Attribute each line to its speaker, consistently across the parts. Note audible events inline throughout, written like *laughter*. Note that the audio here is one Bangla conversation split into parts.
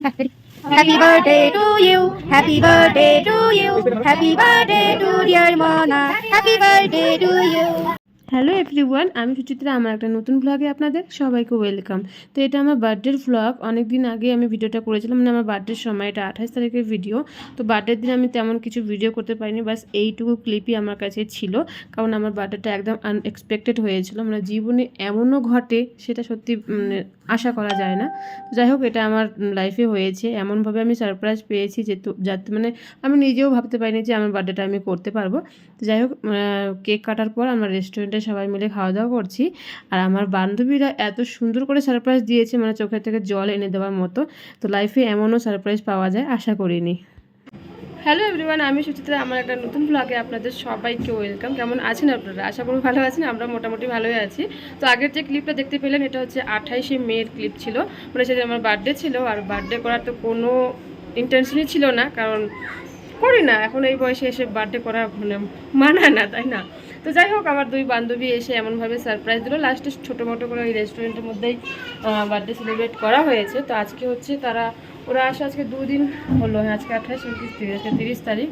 Speaker 1: Happy birthday to you. Happy birthday to you. Happy birthday to dear Mona. Happy birthday to you.
Speaker 2: Hello everyone আমি সুচিত্রা, আমার একটা নতুন ব্লগে আপনাদের সবাইকে ওয়েলকাম তো এটা আমার বার্থডের ব্লগ অনেক দিন আগে আমি ভিডিওটা করেছিলাম মানে আমার বার্থডের সময় এটা আঠাশ তারিখের ভিডিও তো বার্থডের দিন আমি তেমন কিছু ভিডিও করতে পারিনি, বাস এইটুকু ক্লিপই আমার কাছে ছিল কারণ আমার বার্থডেটা একদম আনএক্সপেক্টেড হয়েছিল মানে জীবনে এমনও ঘটে, সেটা সত্যি মানে আশা করা যায় না। যাই হোক এটা আমার লাইফে হয়েছে। এমনভাবে আমি সারপ্রাইজ পেয়েছি যে যাতে মানে আমি নিজেও ভাবতে পারিনি যে আমার বার্থডেটা আমি করতে পারব। তো যাই হোক কেক কাটার পর আমার রেস্টুরেন্টে সবাই মিলে খাওয়া দাওয়া করছি। আর আমার বান্ধবীরা এত সুন্দর করে সারপ্রাইজ দিয়েছে মানে চোখের থেকে জল এনে দেওয়ার মতো। তো লাইফে এমনও সারপ্রাইজ পাওয়া যায়, আশা করিনি। হ্যালো এভরিওয়ান আমি সুচিত্রা। আমার একটা নতুন ব্লগে আপনাদের সবাইকে ওয়েলকাম কেমন আছেন আপনারা? আশা করি ভালো আছেন, আমরা মোটামুটি ভালোই আছি। তো আগের যে ক্লিপটা দেখতে পেলেন, এটা হচ্ছে আঠাইশে মেয়ের ক্লিপ ছিল। মানে সেটা আমার বার্থডে ছিল, আর বার্থডে করার তো কোনো ইন্টেনশনই ছিল না, কারণ করি না। এখন এই বয়সে এসে বার্থডে করা মানে মানায় না, তাই না? তো যাই হোক, আমার দুই বান্ধবী এসে এমনভাবে সারপ্রাইজ দিল। লাস্টে ছোটো মোটো করে ওই রেস্টুরেন্টের মধ্যেই বার্থডে সেলিব্রেট করা হয়েছে। তো আজকে হচ্ছে তারা ওরা আসে আজকে দুদিন হলো, আজকে আঠাশ, উনত্রিশ, তিরিশ, আজকে তিরিশ তারিখ।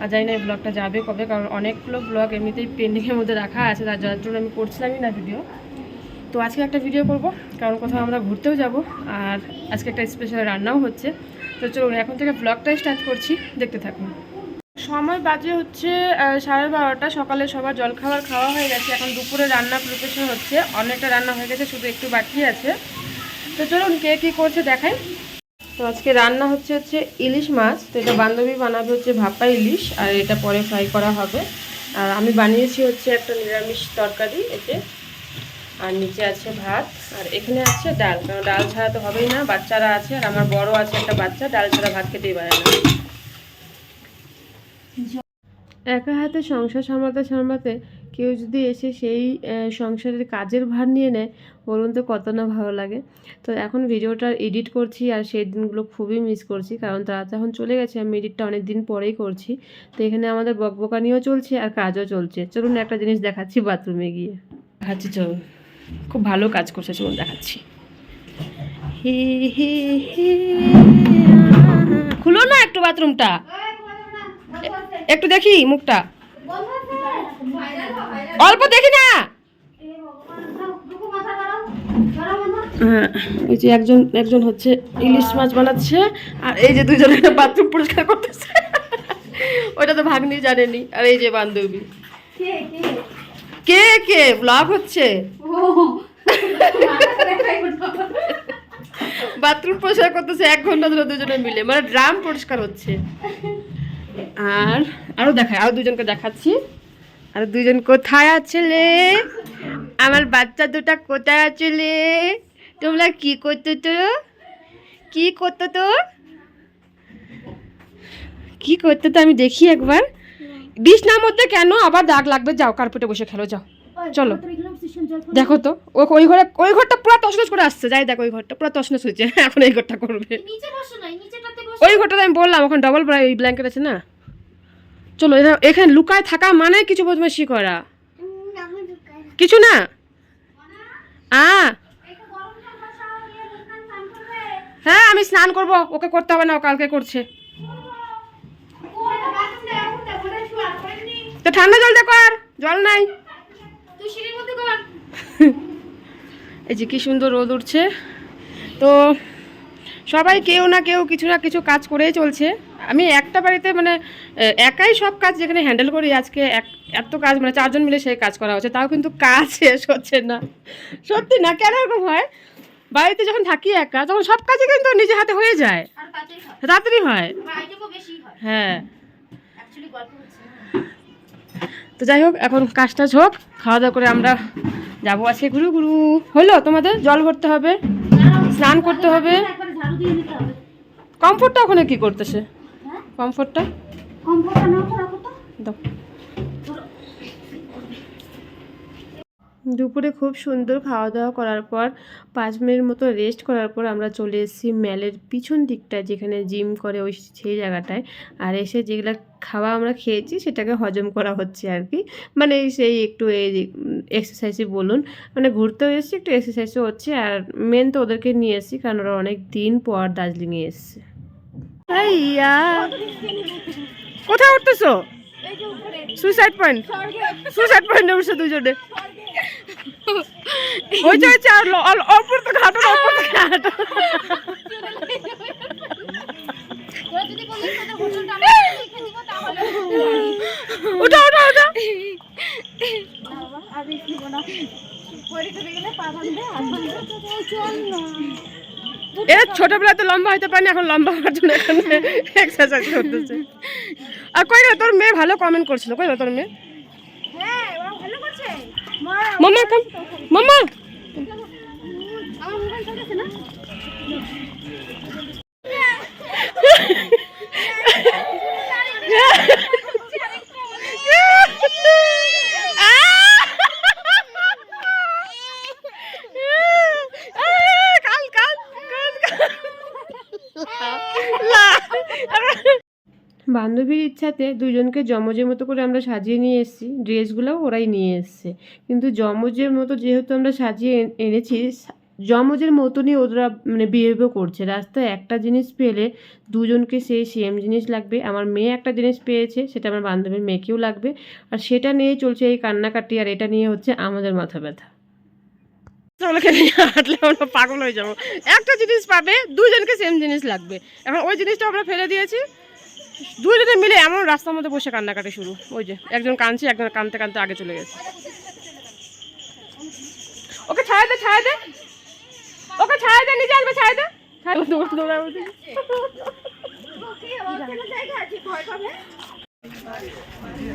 Speaker 2: আর জানি না এই ব্লগটা যাবে কবে, কারণ অনেকগুলো ব্লগ এমনিতেই পেন্ডিংয়ের মধ্যে রাখা আছে, তার যার জন্য আমি করছিলামই না ভিডিও তো আজকে একটা ভিডিও করব, কারণ কোথাও আমরা ঘুরতেও যাব, আর আজকে একটা স্পেশাল রান্নাও হচ্ছে। তো চলুন, এখন থেকে ব্লগটাই স্টার্ট করছি, দেখতে থাকুন। সময় বাজে হচ্ছে সাড়ে বারোটা, সকালে সবার জলখাবার খাওয়া হয়ে গেছে, এখন দুপুরে রান্না প্রিপারেশন হচ্ছে, অনেকটা রান্না হয়ে গেছে, শুধু একটু বাকি আছে। তো চলুন, কে কী করছে দেখাই। তো আজকে রান্না হচ্ছে হচ্ছে ইলিশ মাছ। তো এটা বান্ধবী বানাবে হচ্ছে ভাপা ইলিশ, আর এটা পরে ফ্রাই করা হবে। আর আমি বানিয়েছি হচ্ছে একটা নিরামিষ তরকারি, এতে। আর নিচে আছে ভাত, আর এখানে আছে ডাল। কারণ ডাল ছাড়া তো হবেই না, বাচ্চারা আছে, আর আমার বড় আছে একটা বাচ্চা, ডাল ছাড়া ভাত খেতেই পারে না। একা হাতে সংসার সামলাতে সামলাতে কেউ যদি এসে সেই সংসারের কাজের ভার নিয়ে নেয় বলুন তো কত না ভালো লাগে। তো এখন ভিডিওটা এডিট করছি আর সেই দিনগুলো খুবই মিস করছি কারণ তারা তো এখন চলে গেছে। আমি এডিটটা অনেক দিন পরেই করছি। তো এখানে আমাদের বকবকানিও চলছে আর কাজও চলছে। চলুন একটা জিনিস দেখাচ্ছি বাথরুমে গিয়ে। দেখাচ্ছি চলুন খুব ভালো কাজ করছে চলুন দেখাচ্ছি। হে হে হে খুলো না একটু বাথরুমটা একটু দেখি মুখটা। অল্প দেখি না। হ্যাঁ, এই যে একজন একজন হচ্ছে ইলিশ মাছ বানাচ্ছে আর এই যে দুজন একটা বাথরুম পরিষ্কার করতেছে। ওইটা তো ভাগ্নি জানেনি আর এই যে বান্ধবী। কে কে? ব্লগ হচ্ছে? বাথরুম পরিষ্কার করতেছে এক ঘণ্টা ধরে দুজনে মিলে মানে ড্রাম পরিষ্কার হচ্ছে। আর আরও দেখায় আরও দুজনকে দেখাচ্ছি। আর দুজন কোথায় আছে লে আমার বাচ্চা দুটা কোথায় আছে লে তোমরা কি করতে তো? কি করতে তো? কি করতে তো আমি দেখি একবার। বিছনার মধ্যে কেন? আবার দাগ লাগবে। যাও কার্পেটে বসে খেলো যাও। চলো। দেখো তো ও ওই ঘরে ওই ঘরটা পুরো তসনস করে আসছে। যাই দেখো ওই ঘরটা পুরো তসনস হয়েছে। *laughs* এখন এই ঘরটা করবে। ওই ঘরটাতে আমি বললাম ওখানে ডবল ওই ব্ল্যাঙ্কেট আছে না? চলো এখানে লুকায় থাকা মানে কিছু বদমাশি করা কিছু না? হ্যাঁ আমি স্নান করব, ওকে করতে হবে না, ও কালকে করছে। তো ঠান্ডা জল দেখো জল নাই। *laughs* এই যে কি সুন্দর রোদ উঠছে। তো সবাই কেউ না কেউ কিছু না কিছু কাজ করেই চলছে। আমি একটা বাড়িতে মানে একাই সব কাজ যেখানে হ্যান্ডেল করি আজকে এক এত কাজ মানে চারজন মিলে সেই কাজ করা হচ্ছে তাও কিন্তু কাজ *laughs* শেষ হচ্ছে না। সত্যি না কেন এরকম হয়? বাড়িতে যখন থাকি একা তখন সব কাজই কিন্তু নিজে হাতে হয়ে যায়। তাড়াতাড়ি হয়। হ্যাঁ। তো যাই হোক এখন কাজ টাজ হোক খাওয়া দাওয়া করে আমরা যাব আজকে ঘুরু ঘুরু হলো তোমাদের? জল ভরতে হবে স্নান করতে হবে। কমফোর্টটা ওখানে কি করতেছে? কমফোর্টটা? দাও। দুপুরে খুব সুন্দর খাওয়া দাওয়া করার পর পাঁচ মিনিট মতো রেস্ট করার পর আমরা চলে এসেছি ম্যালের পিছন দিকটায় যেখানে জিম করে ওই সেই জায়গাটায়। আর এসে যেগুলো খাওয়া আমরা খেয়েছি সেটাকে হজম করা হচ্ছে আর কি। মানে সেই একটু এই এক্সারসাইজই বলুন। মানে ঘুরতেও এসেছি একটু এক্সারসাইজও হচ্ছে। আর মেন তো ওদেরকে নিয়ে এসেছি কারণ ওরা অনেক দিন পর দার্জিলিংয়ে এসছে। ইয়া কোথায় উঠতেছো? সুইসাইড পয়েন্ট সুইসাইড পয়েন্টে উঠছে দুজনে ওই যে হচ্ছে আর অল্পর তো ঘাটো না, অল্পর তো ঘাটো উঠো উঠো উঠো এরা ছোটবেলাতে লম্বা হইতে পারেনি, এখন লম্বা হওয়ার জন্য এখানে এক্সারসাইজ করতেছে। আর কই তোর মেয়ে ভালো কমেন্ট করছিল, কই তোর মেয়ে? মামা কাম মামা! *laughs* বান্ধবীর ইচ্ছাতে দুজনকে জমজের মতো করে আমরা সাজিয়ে নিয়ে এসেছি। ড্রেসগুলোও ওরাই নিয়ে এসছে। কিন্তু জমজের মতো যেহেতু আমরা সাজিয়ে এনেছি জমজের মতনই ওরা মানে বিহেভও করছে। রাস্তায় একটা জিনিস পেলে দুজনকে সেই সেম জিনিস লাগবে। আমার মেয়ে একটা জিনিস পেয়েছে, সেটা আমার বান্ধবীর মেয়েকেও লাগবে। আর সেটা নিয়ে চলছে এই কান্নাকাটি, আর এটা নিয়ে হচ্ছে আমাদের মাথা ব্যথা। পাগল হয়ে যাব। একটা জিনিস পাবে দুজনকে সেম জিনিস লাগবে। এখন ওই জিনিসটা আমরা ফেলে দিয়েছি। দুজনে মিলে এমন রাস্তার মধ্যে বসে কান্নাকাটি শুরু। ওই যে, একজন কাঁদছে, একজন কাঁদতে কাঁদতে আগে চলে গেছে। ওকে ছাড়া দে ছাড়া দে। ওকে ছাড়া দে, নিজে আসবে, ছাড়া দে।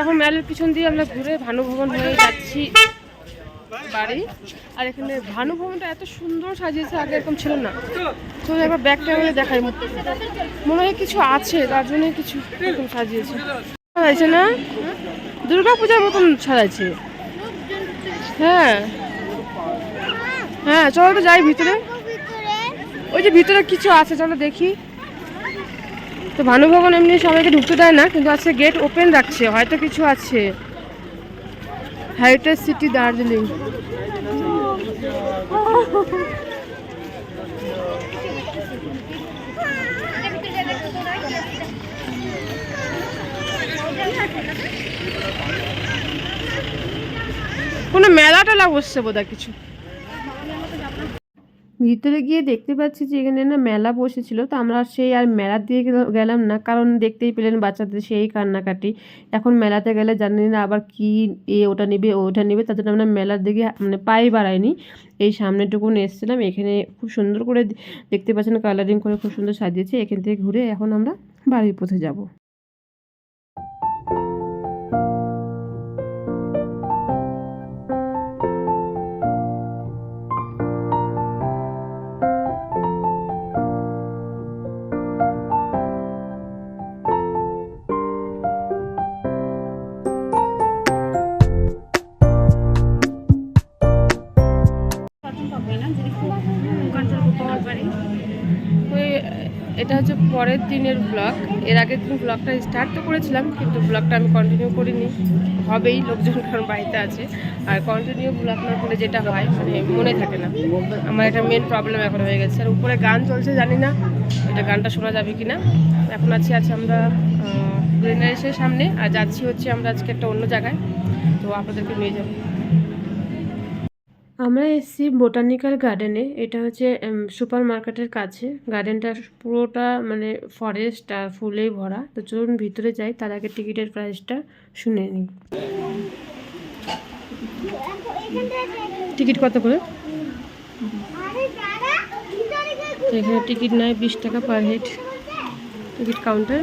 Speaker 2: এখন মেলের পিছন দিয়ে আমরা ঘুরে ভানুভবন হয়ে যাচ্ছি। বাড়ি। আর এখানে ভানুভবনটা এত সুন্দর সাজিয়েছে, আগে এরকম ছিল না। তো একবার ব্যাক ক্যামেরা দেখাই। মনে হয় কিছু আছে, তার জন্য কিছু এরকম সাজিয়েছে। সাজাইছে না? দুর্গা পূজার মতন সাজাইছে। হ্যাঁ। হ্যাঁ চলো তো যাই ভিতরে। ওই যে ভিতরে কিছু আছে, চলো দেখি। তো ভানু ভবন এমনি সবাইকে ঢুকতে দেয় না, কিন্তু আজকে গেট ওপেন রাখছে, হয়তো কিছু আছে। হেরিটেজ সিটি দার্জিলিং কোনো মেলা টেলা বসছে বোধহয় কিছু। ভিতরে গিয়ে দেখতে পাচ্ছি যে এখানে না মেলা বসেছিল। তো আমরা সেই আর মেলার দিয়ে গেলাম না, কারণ দেখতেই পেলেন বাচ্চাদের সেই কান্নাকাটি। এখন মেলাতে গেলে জানি না আবার কি এ ওটা নেবে ওটা নেবে, তার জন্য আমরা মেলার দিকে মানে পাই বাড়াইনি। এই সামনেটুকুন এসেছিলাম, এখানে খুব সুন্দর করে দেখতে পাচ্ছেন কালারিং করে খুব সুন্দর সাজিয়েছে। এখান থেকে ঘুরে এখন আমরা বাড়ির পথে যাব। পরের দিনের ব্লগ এর আগের দিন ব্লগটা স্টার্ট তো করেছিলাম, কিন্তু ব্লগটা আমি কন্টিনিউ করিনি। হবেই লোকজন, কারণ বাড়িতে আছে। আর কন্টিনিউ ব্লগ না করে যেটা হয় মানে মনে থাকে না। আমার একটা মেন প্রবলেম এখন হয়ে গেছে। আর উপরে গান চলছে, জানি না এটা গানটা শোনা যাবে কি না এখন আছি, আছে আমরা গ্রিনারিসের সামনে। আর যাচ্ছি হচ্ছে আমরা আজকে একটা অন্য জায়গায়। তো আপনাদেরকে নিয়ে যাব। আমরা এসেছি বোটানিক্যাল গার্ডেনে। এটা হচ্ছে সুপার মার্কেটের কাছে। গার্ডেনটা পুরোটা মানে ফরেস্ট আর ফুলেই ভরা। তো চলুন ভিতরে যাই, তার আগে টিকিটের প্রাইসটা শুনে নিই। টিকিট কত করে? এখানে টিকিট নেয় বিশ টাকা per head ticket counter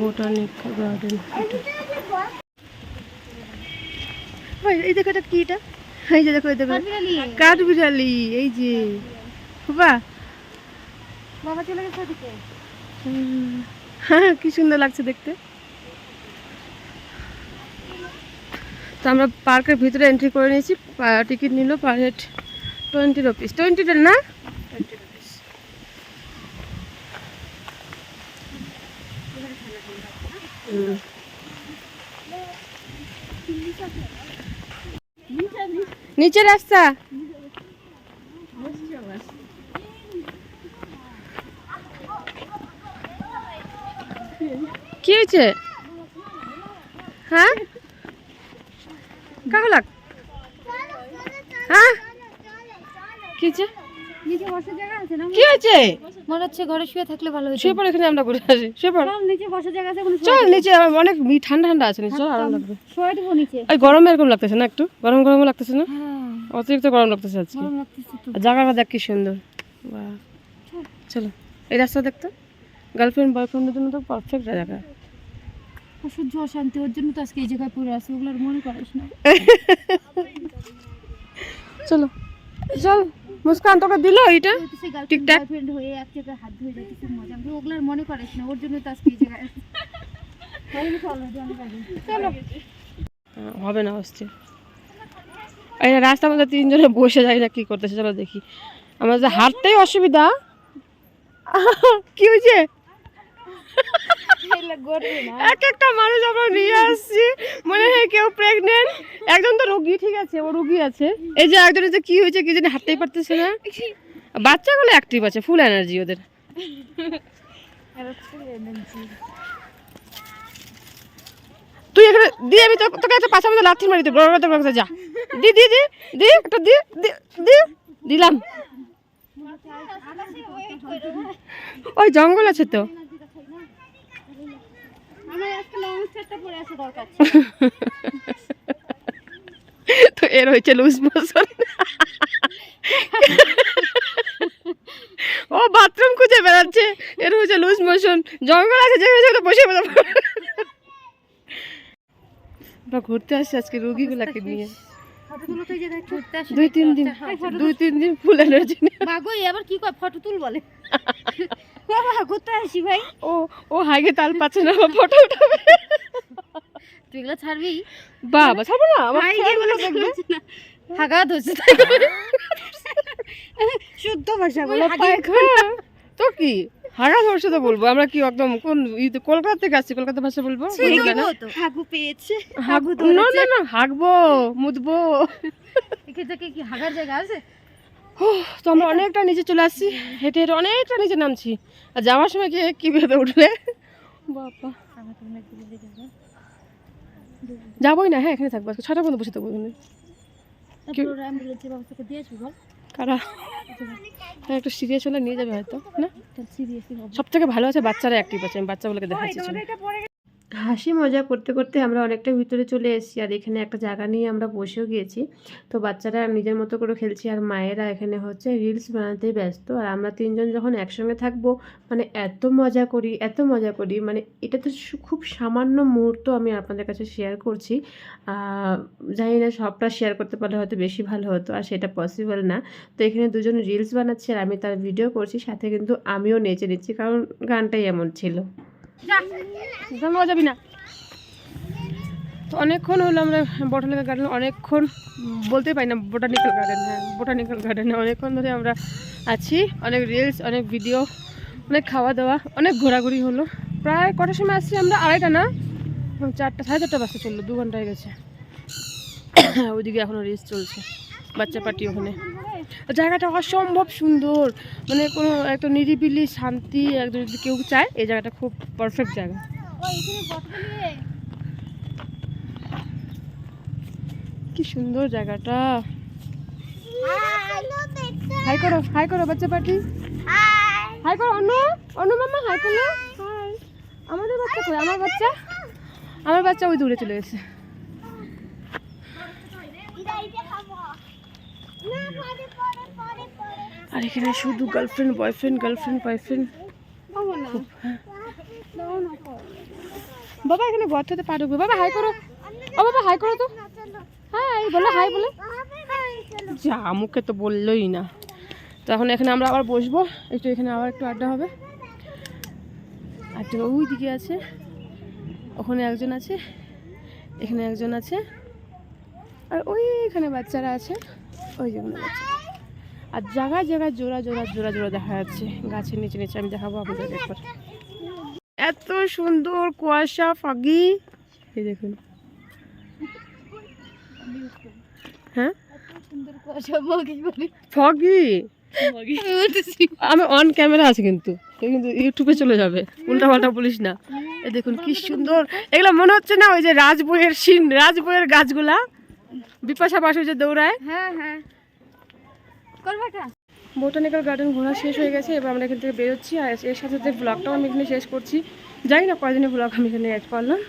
Speaker 2: botanic garden. এটা এই দেখো এটা কি এটা? এই যে দেখো দেখো। কাঠবিড়ালি। এই যে। বাহ
Speaker 1: বাবা চলে গেছে ওদিকে।
Speaker 2: হ্যাঁ কি সুন্দর লাগছে দেখতে। তো আমরা পার্কের ভিতরে এন্ট্রি করে নিয়েছি টিকিট নিল per head twenty rupees twenty না? টোয়েন্টি রুপিস নিচে রাস্তা। কি হয়েছে? হ্যাঁ? কাহলাক হ্যাঁ? কি হয়েছে?
Speaker 1: নিচে বসার জায়গা আছে না?
Speaker 2: কি হয়েছে?
Speaker 1: মনে হচ্ছে ঘরে শুয়ে থাকলে ভালো হতো।
Speaker 2: শুয়ে পড়ে এখানে আমরা ঘুরে আসি শুয়ে পড়।
Speaker 1: চল নিচে বসার জায়গা আছে
Speaker 2: চল নিচে অনেক ঠান্ডা ঠান্ডা আছে নিচে চল আরাম লাগবে।
Speaker 1: শোয়া দেবো নিচে।
Speaker 2: ওই গরমে এরকম লাগতেছে না একটু? গরম গরম লাগতেছে না?
Speaker 1: হ্যাঁ।
Speaker 2: অতিরিক্ত গরম লাগতেছে আজকে।
Speaker 1: গরম লাগতেছে তো।
Speaker 2: জায়গাটা দেখ কি সুন্দর। বাহ। চলো। এই রাস্তা দেখতো গার্লফ্রেন্ড বয়ফ্রেন্ডের জন্য তো পারফেক্ট জায়গা।
Speaker 1: অসহ্য অশান্তি ওর জন্য তো আজকে এই জায়গায় পড়ে আছে ওগুলো আর মনে করিস না। *laughs*
Speaker 2: চলো চল। মুস্কান তোকে দিল এইটা?
Speaker 1: বলতেছে গার্লফ্রেন্ড
Speaker 2: টিকটাক।
Speaker 1: হয়ে এক জায়গায় হাত ধরে যাইতেছে মজা আমি ওগুলো আর মনে করিস না ওর জন্য তো আজকে এই জায়গায় চল।
Speaker 2: হবে না হচ্ছে এই রাস্তার মধ্যে তিনজনে বসে যাই না কি করতেছে চলো দেখি। আমার যে হাঁটতেই অসুবিধা। কি হয়েছে? এক একটা মানুষ আমরা নিয়ে আসছি। মনে হয় কেউ প্রেগনেন্ট একজন তো রোগী ঠিক আছে ও রোগী আছে। এই যে একজনের যে কি হয়েছে কি জানি হাঁটতেই পারতেছে না। বাচ্চাগুলো অ্যাক্টিভ আছে ফুল এনার্জি ওদের। তুই এখানে দি আমি তোকে একটা মধ্যে লাথি মারি যা। দি দি দি দি একটা দি দি দি দিলাম। ওই জঙ্গল আছে তো
Speaker 1: আমার একটা লং স্কার্টটা পরে আছে দরকার
Speaker 2: তো এর হয়েছে লুজ মোশন ও বাথরুম খুঁজে বেড়াচ্ছে এর হয়েছে লুজ মোশন জঙ্গল আছে যেখানে সেখানে বসে আমরা ঘুরতে আসছি আজকে রুগীগুলাকে নিয়ে। দুই তিন দিন দুই তিন দিন ফুল এনার্জি
Speaker 1: আবার কি কয়? ফটো তুল বলে। বাবা ঘুরতে আসি ভাই?
Speaker 2: ও ও হাইগে তাল পাচ্ছে না ফটো উঠাবে।
Speaker 1: তুই এগুলো ছাড়বি?
Speaker 2: বাবা ছাড়বো না আমার
Speaker 1: এগুলো
Speaker 2: দেখবে।
Speaker 1: না হাগা ধরছে শুদ্ধ ভাষা বলো
Speaker 2: পায়খানা। তো কি? হাগা ধরছে তো বলব আমরা কি একদম কোন ইতে কলকাতা থেকে আসছি কলকাতা ভাষা বলব?
Speaker 1: হাগু পেয়েছে
Speaker 2: হাগু না না না হাগবো মুদবো।
Speaker 1: এখানে থেকে কি হাগার জায়গা আছে?
Speaker 2: তো আমরা অনেকটা নিচে চলে আসছি। হেঁটে হেঁটে অনেকটা নিচে নামছি। আর যাওয়ার সময় কি কি ভেবে উঠলে? বাবা। যাবোই না হ্যাঁ এখানে থাকব। আজকে ছটা পর্যন্ত বসে থাকব এখানে।
Speaker 1: করে?
Speaker 2: হ্যাঁ একটু সিরিয়াস হলে নিয়ে যাবে হয়তো না? সব থেকে ভালো আছে বাচ্চারা অ্যাক্টিভ আছে আমি বাচ্চাগুলোকে দেখাচ্ছি। হাসি মজা করতে করতে আমরা অনেকটা ভিতরে চলে এসেছি আর এখানে একটা জায়গা নিয়ে আমরা বসেও গিয়েছি। তো বাচ্চারা নিজের মতো করে খেলছি আর মায়েরা এখানে হচ্ছে রিলস বানাতেই ব্যস্ত। আর আমরা তিনজন যখন একসঙ্গে থাকব মানে এত মজা করি, এত মজা করি মানে এটা তো খুব সামান্য মুহূর্ত আমি আপনাদের কাছে শেয়ার করছি। জানি না সবটা শেয়ার করতে পারলে হয়তো বেশি ভালো হতো আর সেটা পসিবল না। তো এখানে দুজন রিলস বানাচ্ছে আর আমি তার ভিডিও করছি, সাথে কিন্তু আমিও নেচে নিচ্ছি কারণ গানটাই এমন ছিল। যাবি না। তো অনেকক্ষণ হলো আমরা বটানিক্যাল গার্ডেন অনেকক্ষণ উম, বলতেই পারি না বোটানিক্যাল গার্ডেন হ্যাঁ বোটানিক্যাল গার্ডেনে অনেকক্ষণ ধরে আমরা আছি। অনেক রিলস অনেক ভিডিও অনেক খাওয়া দাওয়া অনেক ঘোরাঘুরি হলো। প্রায় কটার সময় আসছি আমরা? আড়াইটা না? চারটা সাড়ে চারটা বাজতে চলল দু ঘণ্টা হয়ে গেছে। *coughs* ওইদিকে এখনও রিলস চলছে বাচ্চা পার্টি ওখানে। জায়গাটা অসম্ভব সুন্দর। মানে কোনো একটা নিরিবিলি শান্তি একদম যদি কেউ চায় এই জায়গাটা খুব পারফেক্ট জায়গা। কি সুন্দর জায়গাটা। হাই করো হাই করো বাচ্চা পার্টি হাই করো অন্য অন্য মামা হাই করো আমাদের বাচ্চা আমার বাচ্চা? আমার বাচ্চা ওই দূরে চলে গেছে। আর এখানে শুধু গার্লফ্রেন্ড বয়ফ্রেন্ড গার্লফ্রেন্ড বয়ফ্রেন্ড বাবা, এখানে গর্ততে পা ঢুকবে বাবা হাই করো। ও বাবা হাই করো তো। হাই বলো হাই বলো। যা, মুখে তো বললোই না। তো এখন আমরা আবার বসবো। একটু এখানে আবার একটু আড্ডা হবে। আর ওই দিকে আছে। ওখানে একজন আছে। এখানে একজন আছে। আর ওই এখানে বাচ্চারা আছে। ওই যেগুলো বাচ্চা আর জায়গায় জায়গায় জোড়া জোড়া জোড়া জোড়া দেখা যাচ্ছে। গাছের নিচে নিচে আমি দেখাবো আপনাদের একবার। এত সুন্দর কুয়াশা ফাগি এই দেখুন। হ্যাঁ? ফগি আমি অন ক্যামেরা আছে কিন্তু। কিন্তু চলে যাবে। বলিস না। এই দেখুন কি সুন্দর। এগুলো মনে হচ্ছে না ওই যে রাজবইয়ের সিন, রাজবইয়ের গাছগুলা? বিপাশা পাশে যে দৌড়ায়।
Speaker 1: হ্যাঁ হ্যাঁ।
Speaker 2: বোটানিক্যাল গার্ডেন ঘোরা শেষ হয়ে গেছে এবার আমরা এখান থেকে বেরোচ্ছি আর এর সাথে সাথে ব্লগটাও আমি এখানে শেষ করছি। জানি না কয়দিনের ব্লগ আমি এখানে অ্যাড করলাম।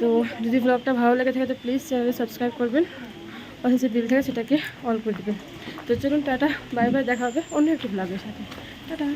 Speaker 2: তো যদি ব্লগটা ভালো লেগে থাকে তো প্লিজ চ্যানেলে সাবস্ক্রাইব করবেন। যে বিল থাকে সেটাকে অল করে দেবেন। তো চলুন টাটা বাই বাই দেখা হবে অন্য একটি ব্লগের সাথে। টাটা।